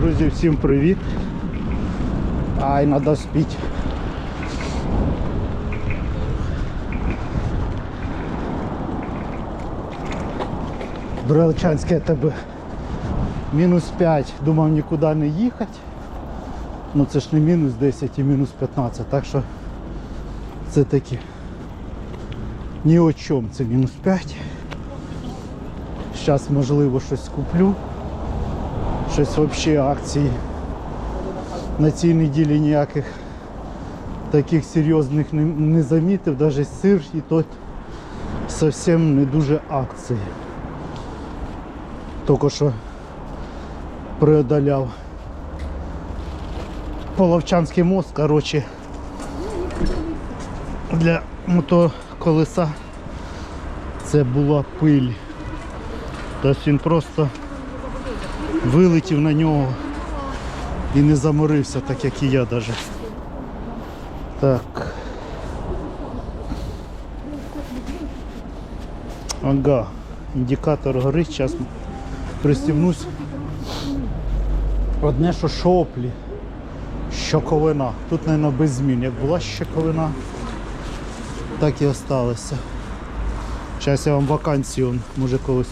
Друзі, всім привіт. Ай, надо спіть. Брелчанське тебе мінус 5. Думав нікуди не їхати. Ну це ж не мінус 10 і мінус 15, так що це такі ні о чому це мінус 5. Зараз можливо щось куплю. Щось взагалі акції. На цій неділі ніяких таких серйозних не, не замітив, навіть сир і тот зовсім не дуже акції. Тільки що преодоляв Половчанський мост, коротше, для мотоколеса це була пиль. Тобто він просто вилетів на нього і не заморився, так як і я навіть. Так. Ага, індикатор горить, зараз пристібнусь. Одне, що шоплі, щоковина. Тут, мабуть, без змін. Як була щоковина, так і осталося. Зараз я вам вакансію, може колись.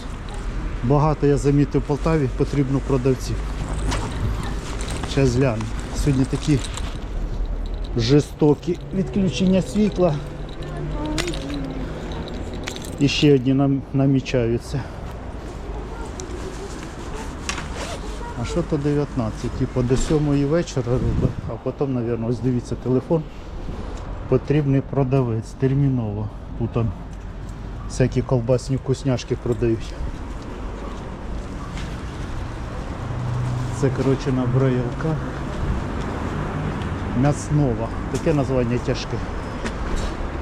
Багато я замітив в Полтаві, потрібно продавців. Зараз гляну. Сьогодні такі жорстокі відключення світла. І ще одні нам, намічаються. А що то 19? Типу до 7 вечора робить, а потім, мабуть, ось дивіться телефон. Потрібний продавець терміново. Тут он всякі колбасні вкусняшки продають. Це коротше на браїлках. М'яснова. Таке названня тяжке.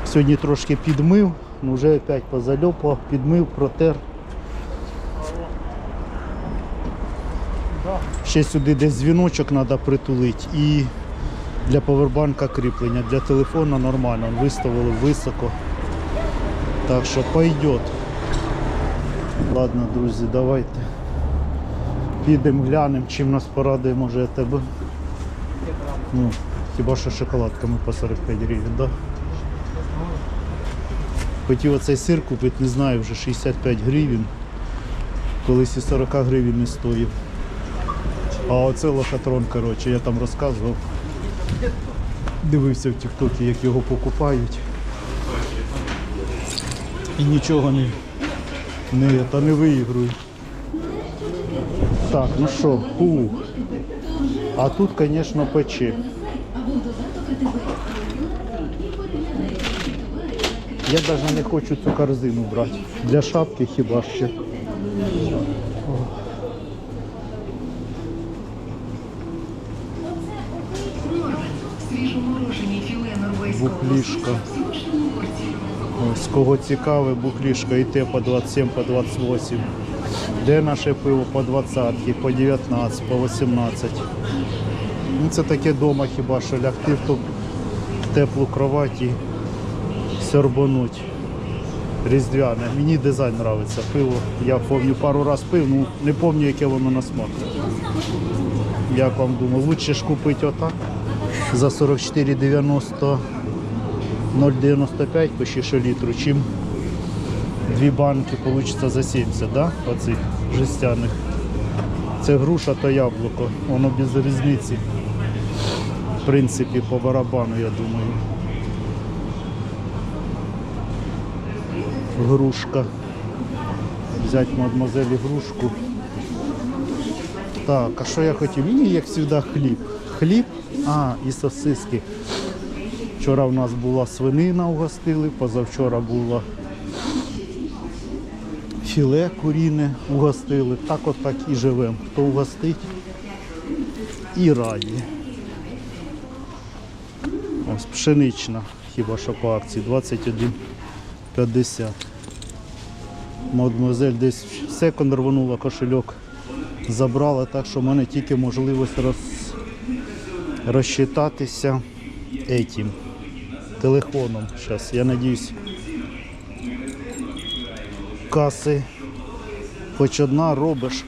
Сьогодні трошки підмив, ну вже опять позальопав, підмив, протер. Ще сюди десь дзвіночок треба притулити і для повербанка кріплення. Для телефона нормально, виставили високо. Так що пойдет. Ладно, друзі, давайте. Підемо глянемо, чим нас порадує, може тебе. Ну, хіба що шоколадками по 45 гривень, да? Хотів оцей сир купити, не знаю, вже 65 гривень. Колись і 40 гривень не стоїв. А оце лохотрон, коротше, я там розказував. Дивився в Тіктокі, як його покупають. І нічого не, не, та не виігрують. Так, ну що, ух. А тут, звісно, пече. Я навіть не хочу цю корзину брати. Для шапки хіба ще. Буклішка. Ось кого цікаве, буклішка і те по 27, по 28. Де наше пиво по 20, по 19, по 18. Ну, це таке дома хіба що лягти в ту теплу кровать і сьорбануть. Різдвяне. Мені дизайн подобається. Пиво. Я пам'ятаю пару раз пив, ну не пам'ятаю, яке воно на смак. Як вам думаю, лучше ж купити отак за 44,90 0,95 почти що літру, чим дві банки вийде за 70, да? Оцих жестяних. Це груша та яблуко, воно без різниці. В принципі, по барабану, я думаю. Грушка. Взяти мадемуазелі грушку. Так, а що я хотів? Мені, як завжди, хліб. Хліб, а, і сосиски. Вчора в нас була свинина угостили, позавчора було філе куріне угостили. Так от так і живемо. Хто угостить і раді. Ось пшенична, хіба що по акції 21,50. Мадемуазель десь в секунд рванула кошельок, забрала, так що в мене тільки можливість роз... розчитатися этим телефоном. Сейчас, я надіюсь, каси хоч одна робиш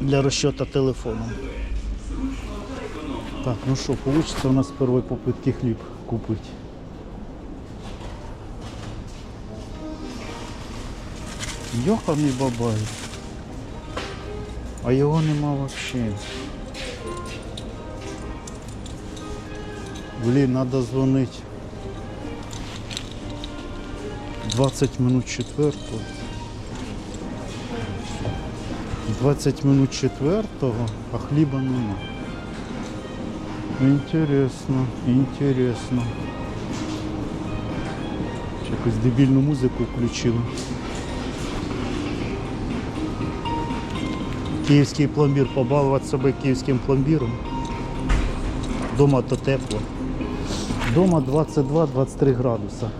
для розчота телефоном. Так, ну що, вийде у нас з попитки хліб купити. Йоханий бабай. А його нема взагалі. Блін, треба дзвонити. 20 минут четвертого. 20 минут четвертого, а хліба нема. Інтересно, інтересно. Ще якусь дебільну музику включили. Київський пломбір, побалувати себе київським пломбіром. Дома то тепло. Дома 22-23 градуса.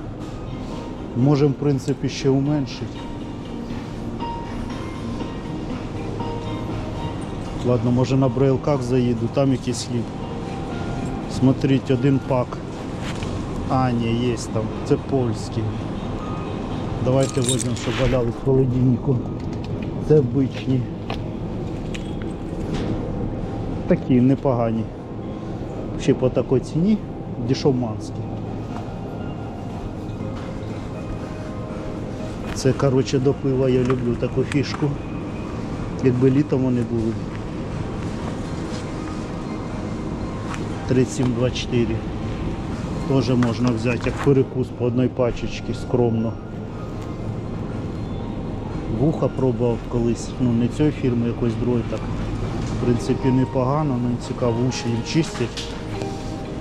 Можемо, в принципі, ще уменшити. Ладно, може на брейлках заїду, там якийсь хліб. Смотрите, один пак. А, ні, є там. Це польський. Давайте візьмемо, щоб валяли в холодильнику. Це обичні. Такі непогані. Ще по такій ціні дешевманські. Це, коротше, до пива я люблю таку фішку. Якби літом вони були. 3724. Теж можна взяти як перекус по одній пачечці скромно. Вуха пробував колись, ну не цієї фірми, якоїсь другої так. В принципі непогано, але цікаво, уші їм чистять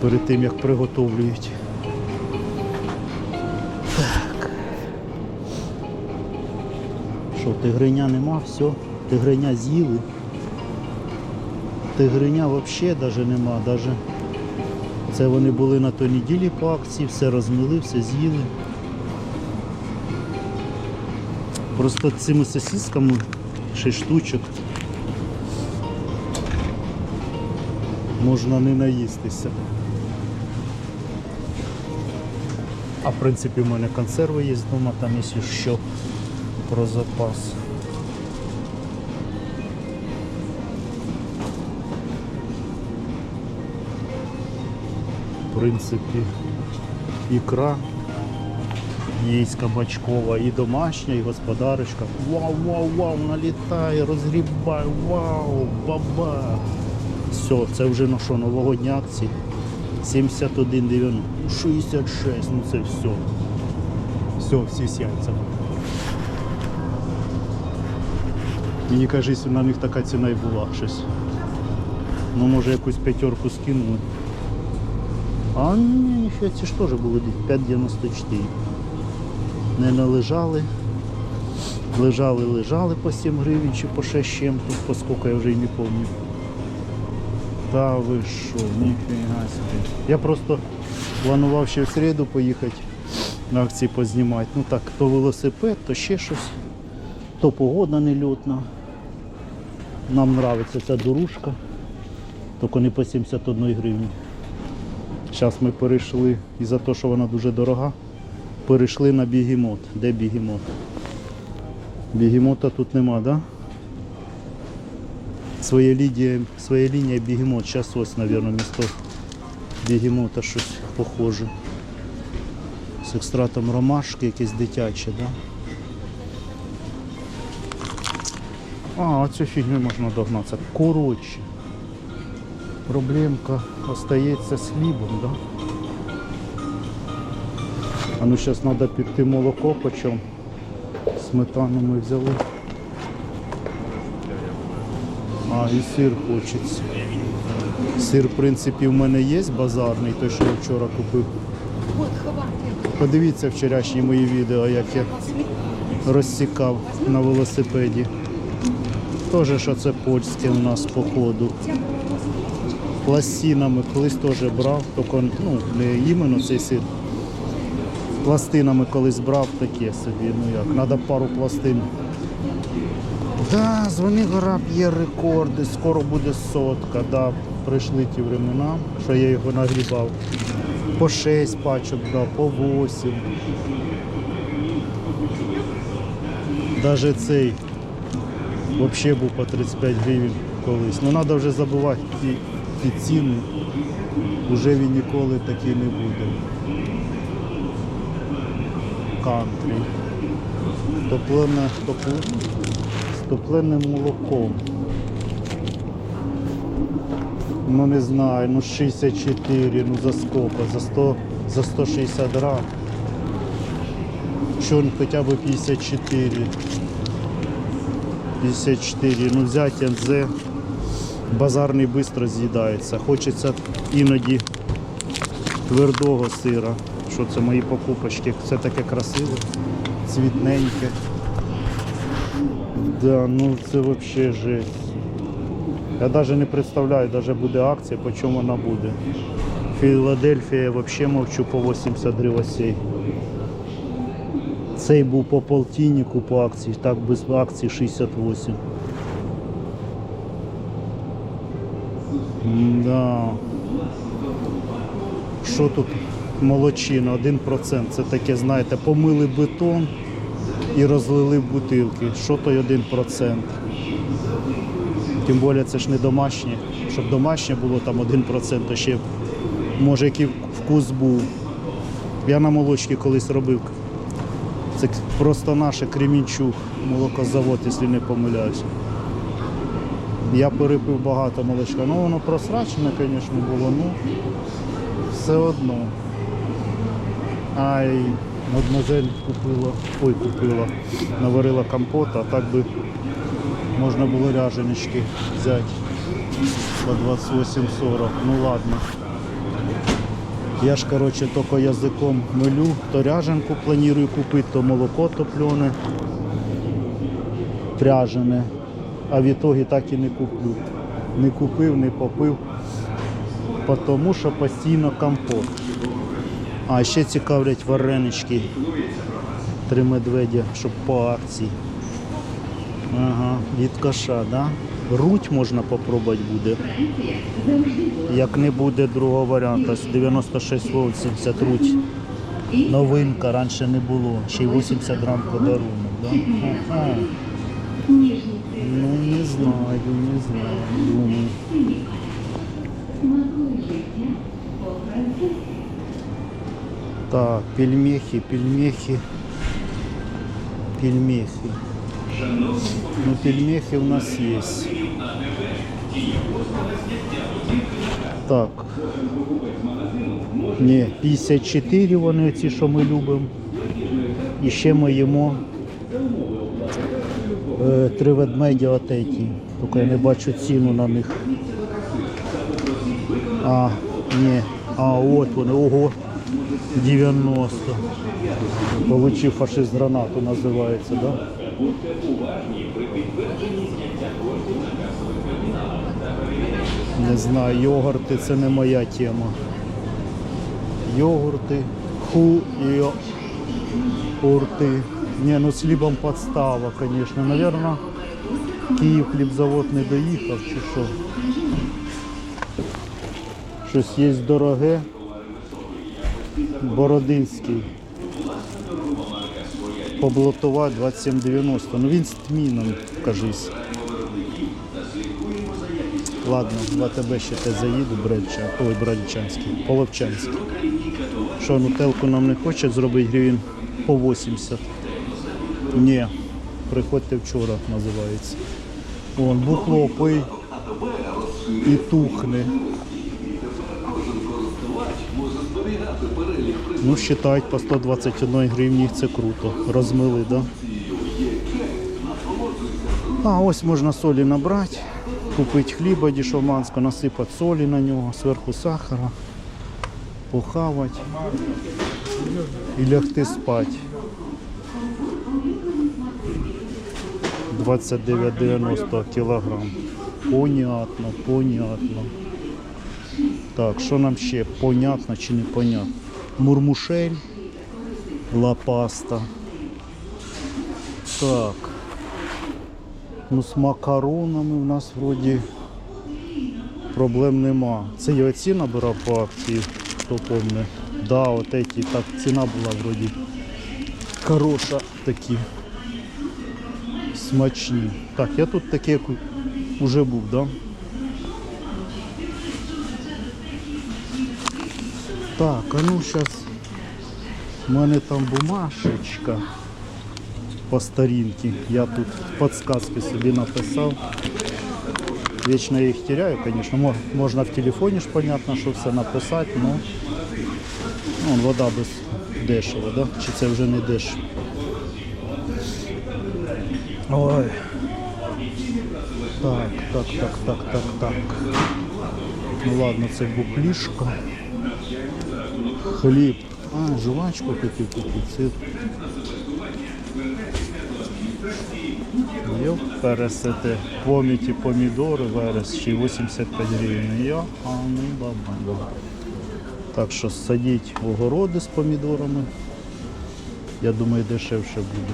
перед тим як приготовлюють. Так. Що, тигриня нема, все, тигриня з'їли. Тигриня взагалі навіть нема, даже це вони були на той неділі по акції, все розмили, все з'їли. Просто цими сосисками 6 штучок можна не наїстися. А в принципі в мене консерви є вдома, там якщо що про запас. В принципі, ікра є кабачкова, і домашня, і господарочка. Вау, вау, вау, налітає, розгрібає, вау, баба. Все, це вже на що, новогодні акції. 71,90, 66, ну це все. Все, всі з яйцями. Мені кажеться, на них така ціна і була щось. Ну може якусь п'ятерку скинули. А ні, ніфіга, ці ж теж були 5,94. Не належали. Лежали, лежали по 7 гривень чи по 6 чим-то, по скільки я вже і не пам'ятаю. Та ви що, ніфіга собі. Я просто планував ще в середу поїхати на акції познімати. Ну так, то велосипед, то ще щось, то погода нельотна. Нам подобається ця дорожка, тільки не по 71 гривні. Зараз ми перейшли, і за те, що вона дуже дорога, перейшли на бігемот. Де бігемот? Бігемота тут нема, так? Да? Своя лінія, своя лінія бігемот. Зараз ось, мабуть, місто бігемота щось похоже. З екстратом ромашки, якесь дитяче? Да? А, оцю фігню можна догнатися. Коротше. Проблемка остається з хлібом, да? А ну зараз треба піти молоко почем. Сметану ми взяли. А, і сир хочеться. Сир, в принципі, в мене є базарний, той, що я вчора купив. Подивіться вчорашні мої відео, як я розсікав на велосипеді. Теж що це польське у нас по ходу. Пластинами колись теж брав, тільки ну, не іменно цей сир. Пластинами колись брав таке собі, ну як, треба пару пластин. Да, дзвони гора є рекорди, скоро буде сотка. Да, прийшли ті времена, що я його нагрібав. По 6 пачок брав, по 8. Даже цей взагалі був по 35 гривень колись. Ну треба вже забувати ті ціни. Уже він ніколи такий не буде. Кантрі. Топлене, топлене, з топленим молоком. Ну не знаю, ну 64, ну за сколько? За 100, за 160 грам. Що он хоча б 54. 54. Ну взять НЗ. Базарний швидко з'їдається. Хочеться іноді твердого сира. Що це мої покупочки? Все таке красиве, цвітненьке. Да, ну це взагалі жесть. Я навіть не представляю, навіть буде акція, по чому вона буде. Філадельфія взагалі мовчу по 80 гривень. Цей був по полтиннику по акції, так без акції 68. Да. Що тут молочина? 1%. Це таке, знаєте, помили бетон і розлили бутилки. Що той 1%? Тим більше це ж не домашнє. Щоб домашнє було там 1%, то ще може який вкус був. Я на молочці колись робив. Це просто наше Кремінчук, молокозавод, якщо не помиляюсь. Я перепив багато молочка. Ну воно просрачене, звісно, було, ну все одно. Ай, мадмозель купила, ой, купила, наварила компота, а так би можна було ряженички взяти по 28,40. Ну ладно. Я ж, короче, тільки язиком милю, то ряженку планую купити, то молоко топлене, пряжене. А в ітогі так і не куплю. Не купив, не попив, тому що постійно компот. А ще цікавлять варенички. Три медведя, щоб по акції. Ага, від коша, да? Руть можна попробувати буде. Як не буде другого варіанту, 96,80 руть. Новинка раніше не було. Ще й 80 грам подарунок. Да? Ага. Ну не знаю, не знаю. Думаю. Так, пельмехи, пельмехи, пельмехи. Ну, пельмехи у нас есть. Так. Ні, 54 вони ці, що ми любимо. І ще ми їмо е, три ведмедя отеті. Тільки я не бачу ціну на них. А, ні. А, от вони, ого. 90. Получив фашист гранату називається, да? Не знаю, йогурти це не моя тема. Йогурти, ху і урти. Не, ну з хлібом подстава, звісно. Наверно, Київ хлібзавод не доїхав чи що. Щось є дороге. Бородинський. Поблотувати 27,90. Ну він з тміном, кажись. Ладно, в АТБ ще те заїду, Бредча, ой, Бредчанський, Половчанський. Що, нутелку нам не хоче зробити гривень по 80? Ні, приходьте вчора, називається. Вон, бухло пий і тухне. Ну, считають по 121 гривні, це круто. Розмили, да? А ось можна солі набрати, купити хліба дішовманського, насипати солі на нього, зверху сахара, похавати і лягти спати. 29,90 кілограм. Понятно, понятно. Так, що нам ще? Понятно чи непонятно? Мурмушель, лапаста. Так. Ну, з макаронами у нас вроді проблем нема. Це я оці набирав по акції, хто помне. Да, от эти, так ціна була вроді хороша такі. Смачні. Так, я тут таке уже був, да? Так, а ну зараз у мене там бумажечка по старинці. Я тут подсказки собі написав. Вічно я їх теряю, звісно. Мо- Можна в телефоні ж, понятно, що все написати, але ну, вода без дешево, да? чи це вже не дешево. Ой. Так, так, так, так, так, так. Ну ладно, це буклішка. Хліб. А, жвачку хотів купити. Це... Йоп, пересете. Поміті помідори, верес, ще 85 гривень. Я, а ну баба. Так що садіть огороди з помідорами. Я думаю, дешевше буде.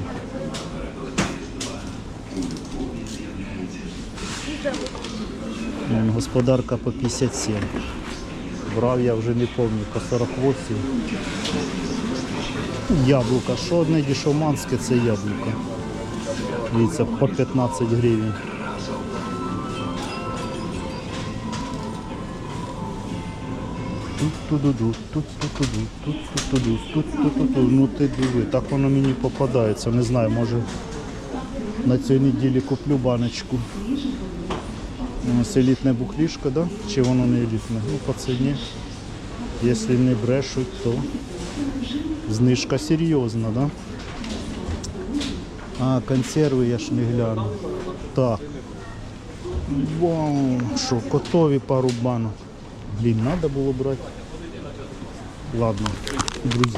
М, Господарка по 57. Брав я вже не пам'ятаю, по 48. Яблука. Що одне дішоманське, це яблука. Дивіться, по 15 гривень. Тут-ту-ду-ду, тут-ту-ту-ду, тут-ту-ту-ду, тут-ту-ту-ду. Ну ти диви, так воно мені попадається. Не знаю, може на цій неділі куплю баночку. Ось елітне бухлішко, да? Чи воно не елітне? Ну, по ціні. Якщо не брешуть, то знижка серйозна, да? А, консерви я ж не гляну. Так. Вау, що, котові пару банок. Блін, треба було брати. Ладно, друзі.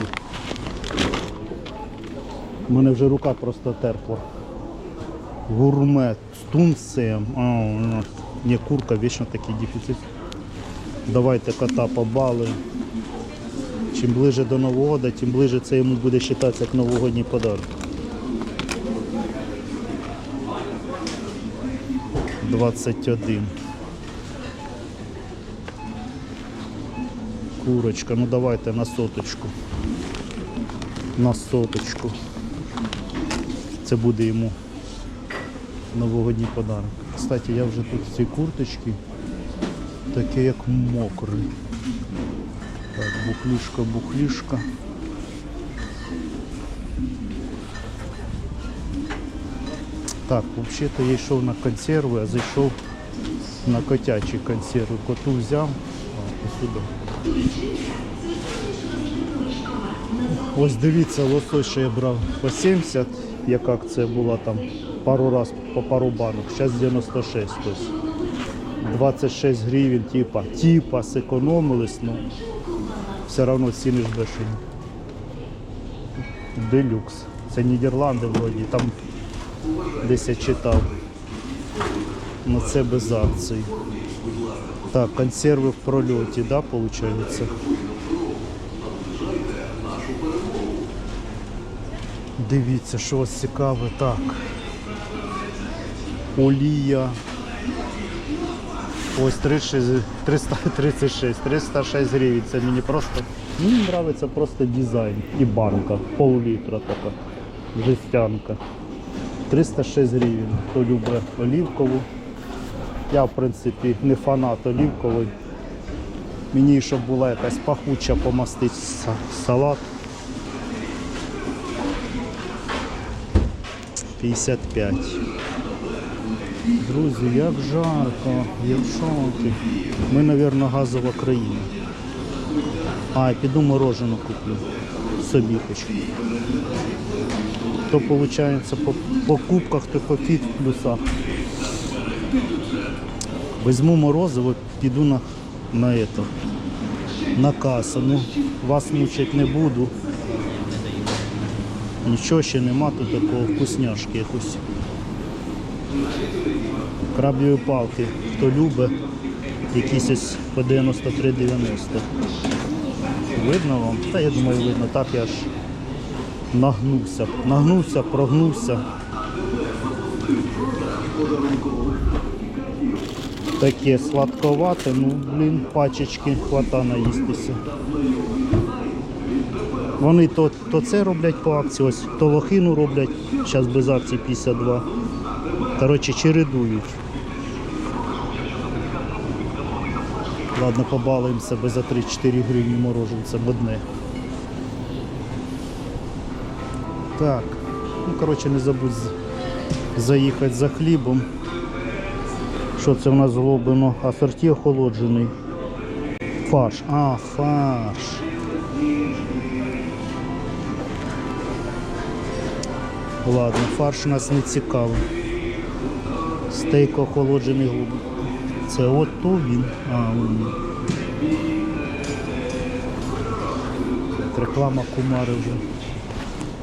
У мене вже рука просто терпла. Гурмет з тунцем. У нас не курка, вічно такий дефіцит. Давайте кота побалуємо. Чим ближе до Нового року, тим ближе це йому буде вважатися як новогодній подарок. 21. Курочка, ну давайте на соточку. На соточку. Це буде йому новогодній подарок. Кстати, я вже тут в цій курточці таке як мокрий. Так, бухлішка, бухлішка. Так, взагалі-то я йшов на консерви, а зайшов на котячі консерви. Коту взяв, а посюди. Ось дивіться, лосось, що я брав по 70, як акція була там пару раз по пару банок, зараз 96. Тобто 26 гривень, типа, типа зекономились, ну все одно ціни ж бешені. Делюкс. Це Нідерланди вроді, там десь я читав. Ну це без акцій. Так, консерви в прольоті, да, виходить? Дивіться, що ось цікаве. Так. Олія. Ось 36, 336, 306 гривень. Це мені просто. Мені подобається просто дизайн. І банка. Пол-літра така. Жестянка. 306 гривень. Хто любить олівкову. Я в принципі не фанат олівкової. Мені щоб була якась пахуча помастить салат. 55. Друзі, як жарко, як шоки. Ми, мабуть, газова країна. А, піду морожену куплю. Собі хочу. То виходить по покупках, то по фіт в плюсах. Візьму морозиво, піду на, на на касу. Ну, вас мучить не буду. Нічого ще нема тут такого вкусняшки якось. Крабові палки, хто любить, якісь ось по 93,90. Видно вам? Та я думаю, видно, так я ж нагнувся. Нагнувся, прогнувся. Таке сладковате, ну, блін, пачечки хвата наїстися. Вони то, то це роблять по акції, ось то лохину роблять, зараз без акції 52. Коротше, чередують. Ладно, побалуємо себе за 3-4 гривні мороженцем одне. Так, ну коротше не забудь заїхати за хлібом. Що це в нас зроблено? Асорті охолоджений. Фарш. А, фарш. Ладно, фарш нас не цікавий. Стейк охолоджений голуб. Це от то він. А, він. Реклама кумари вже.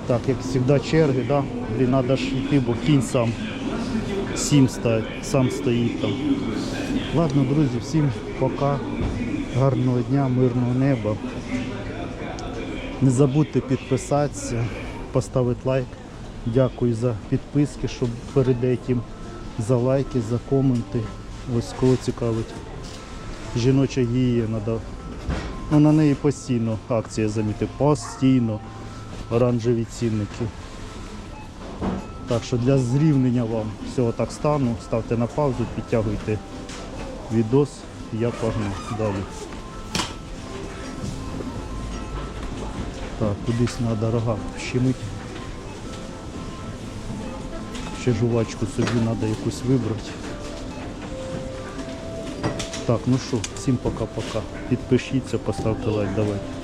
Так, як завжди черги, да? Блін, треба ж йти, бо кінь сам. Сім стоїть, сам стоїть там. Ладно, друзі, всім пока. Гарного дня, мирного неба. Не забудьте підписатися, поставити лайк. Дякую за підписки, щоб перед этим за лайки, за коменти. Ось кого цікавить. Жіноча гігієна. Ну, на неї постійно акція заміти. Постійно оранжеві цінники. Так що для зрівнення вам всього так стану, ставте на паузу, підтягуйте відос, я погнав далі. Так, кудись треба рога щемити. Ще жувачку собі треба якусь вибрати. Так, ну що, всім пока-пока. Підпишіться, поставте лайк, давайте.